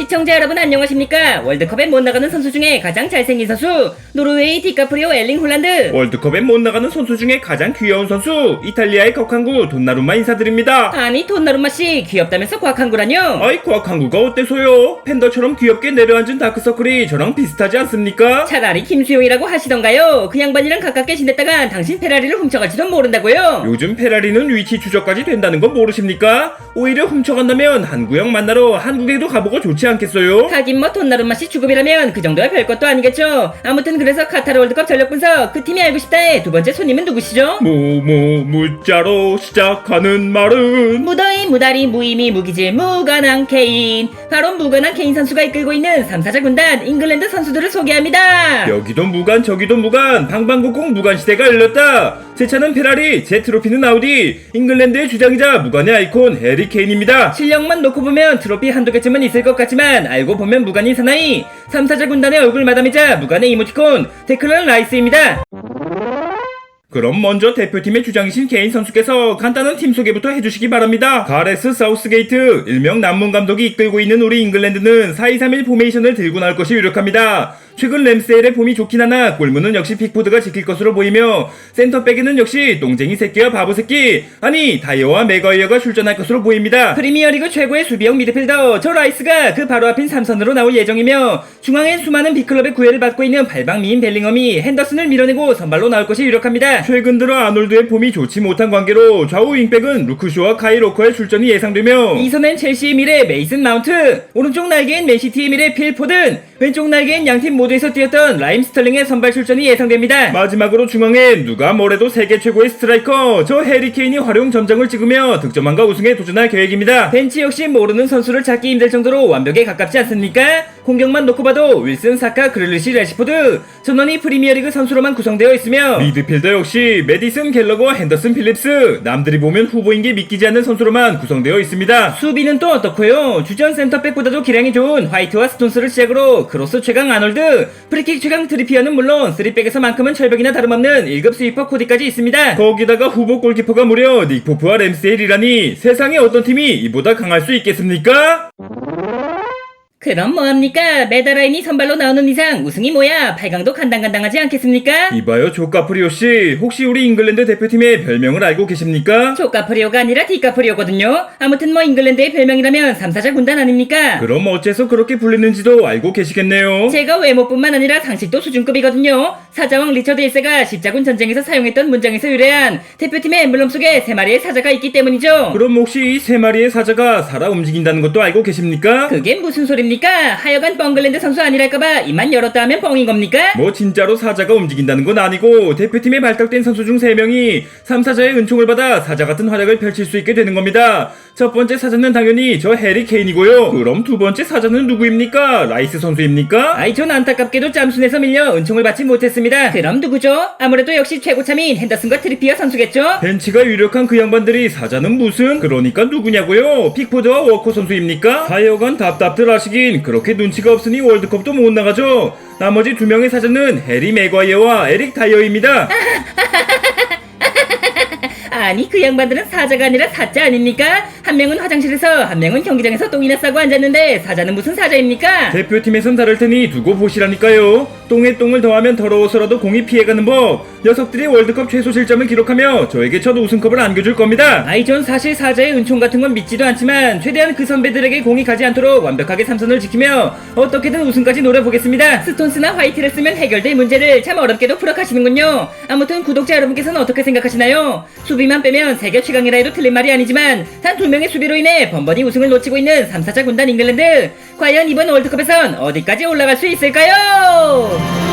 시청자 여러분 안녕하십니까? 월드컵에 못 나가는 선수 중에 가장 잘생긴 선수 노르웨이 디카프리오 엘링 홀란드 월드컵에 못 나가는 선수 중에 가장 귀여운 선수 이탈리아의 곽한구 돈나룸마 인사드립니다. 아니 돈나룸마 씨 귀엽다면서 곽한구라뇨? 아이 곽한구가 어때서요? 팬더처럼 귀엽게 내려앉은 다크서클이 저랑 비슷하지 않습니까? 차라리 김수용이라고 하시던가요? 그 양반이랑 가깝게 지냈다가 당신 페라리를 훔쳐갈지도 모른다고요? 요즘 페라리는 위치 추적까지 된다는 거 모르십니까? 오히려 훔쳐간다면 한구형 만나러 한국에도 가보고 좋지 않겠어요? 하긴 뭐 돈나룸마 씨 주급이라면 그 정도야 별것도 아니겠죠? 아무튼 그래서 카타르 월드컵 전력 분석 그 팀이 알고 싶다의 두 번째 손님은 누구시죠? 뭐뭐 무자로 시작하는 말은 무더위 무다리 무의미 무기질 무관한 케인. 바로 무관한 케인 선수가 이끌고 있는 3사자 군단 잉글랜드 선수들을 소개합니다. 여기도 무관 저기도 무관. 방방곡곡 무관 시대가 열렸다. 제 차는 페라리 제 트로피는 아우디. 잉글랜드의 주장이자 무관의 아이콘 해리 케인입니다. 실력만 놓고 보면 트로피 한두 개쯤은 있을 것 같지만 알고 보면 무관인 사나이. 3사자 군단의 얼굴 마담이자 무관의 이모티콘 데클런 라이스입니다 그럼 먼저 대표팀의 주장이신 개인 선수께서 간단한 팀 소개부터 해주시기 바랍니다. 가레스 사우스게이트, 일명 남문 감독이 이끌고 있는 우리 잉글랜드는 4-2-3-1 포메이션을 들고 나올 것이 유력합니다. 최근 램세일의 폼이 좋긴 하나 골문은 역시 픽포드가 지킬 것으로 보이며 센터백에는 역시 똥쟁이 새끼와 바보 새끼 아니 다이어와 맥어이어가 출전할 것으로 보입니다. 프리미어리그 최고의 수비형 미드필더 저 라이스가 그 바로 앞인 삼선으로 나올 예정이며 중앙엔 수많은 빅클럽의 구애를 받고 있는 발방미인 벨링엄이 핸더슨을 밀어내고 선발로 나올 것이 유력합니다 최근 들어 아놀드의 폼이 좋지 못한 관계로 좌우 윙백은 루크쇼와 카이 로커의 출전이 예상되며 이선엔 첼시의 미래 메이슨 마운트 오른쪽 날개엔 맨시티의 미래 필 포든 왼쪽 날개엔 양팀 모두에서 뛰었던 라임 스털링의 선발 출전이 예상됩니다 마지막으로 중앙에 누가 뭐래도 세계 최고의 스트라이커 저 해리 케인이 활용 점정을 찍으며 득점왕과 우승에 도전할 계획입니다. 벤치 역시 모르는 선수를 찾기 힘들 정도로 완벽에 가깝지 않습니까? 공격만 놓고 봐도 윌슨, 사카, 그릴리시, 레시포드 전원이 프리미어리그 선수로만 구성되어 있으며 미드필더 역시 메디슨 갤러거 핸더슨 필립스 남들이 보면 후보인 게 믿기지 않는 선수로만 구성되어 있습니다. 수비는 또 어떻고요? 주전 센터백보다도 기량이 좋은 화이트와 스톤스를 시작으로 크로스 최강 아놀드, 프리킥 최강 트리피어는 물론 3백에서만큼은 철벽이나 다름없는 1급 스위퍼 코디까지 있습니다. 거기다가 후보 골키퍼가 무려 닉포프와 램세일이라니 세상에 어떤 팀이 이보다 강할 수 있겠습니까? 그럼 뭐합니까? 메다라인이 선발로 나오는 이상 우승이 뭐야? 8강도 간당간당하지 않겠습니까? 이봐요 조카프리오 씨 혹시 우리 잉글랜드 대표팀의 별명을 알고 계십니까? 조카프리오가 아니라 디카프리오거든요. 아무튼 뭐 잉글랜드의 별명이라면 3사자 군단 아닙니까? 그럼 어째서 그렇게 불리는지도 알고 계시겠네요. 제가 외모뿐만 아니라 상식도 수준급이거든요. 사자왕 리처드 1세가 십자군 전쟁에서 사용했던 문장에서 유래한 대표팀의 엠블럼 속에 세 마리의 사자가 있기 때문이죠. 그럼 혹시 이 세 마리의 사자가 살아 움직인다는 것도 알고 계십니까? 그게 무슨 소립니까? 하여간 뻥글랜드 선수 아니랄까봐 입만 열었다 하면 뻥인 겁니까? 뭐 진짜로 사자가 움직인다는 건 아니고 대표팀에 발탁된 선수 중 3명이 3사자의 은총을 받아 사자 같은 활약을 펼칠 수 있게 되는 겁니다. 첫 번째 사자는 당연히 저 해리 케인이고요. 그럼 두 번째 사자는 누구입니까? 라이스 선수입니까? 아이 전 안타깝게도 짬순에서 밀려 은총을 받지 못했습니다. 그럼 누구죠? 아무래도 역시 최고참인 핸더슨과 트리피어 선수겠죠? 벤치가 유력한 그 양반들이 사자는 무슨? 그러니까 누구냐고요? 픽포드와 워커 선수입니까? 하여간 답답들 하시 긴 그렇게 눈치가 없으니 월드컵도 못 나가죠. 나머지 두 명의 사자는 해리 맥과이어와 에릭 타이어입니다. 아니 그 양반들은 사자가 아니라 사자 아닙니까? 한 명은 화장실에서 한 명은 경기장에서 똥이나 싸고 앉았는데 사자는 무슨 사자입니까? 대표팀에선 다를 테니 두고 보시라니까요. 똥에 똥을 더하면 더러워서라도 공이 피해가는 법. 녀석들이 월드컵 최소 실점을 기록하며 저에게 첫 우승컵을 안겨줄 겁니다. 아이 전 사실 사자의 은총 같은 건 믿지도 않지만 최대한 그 선배들에게 공이 가지 않도록 완벽하게 삼선을 지키며 어떻게든 우승까지 노려보겠습니다. 스톤스나 화이트를 쓰면 해결될 문제를 참 어렵게도 풀어가시는군요. 아무튼 구독자 여러분께서는 어떻게 생각하시나요? 수비만 빼면 세계 최강이라 해도 틀린 말이 아니지만 단 두 명의 수비로 인해 번번이 우승을 놓치고 있는 3사자 군단 잉글랜드 과연 이번 월드컵에선 어디까지 올라갈 수 있을까요?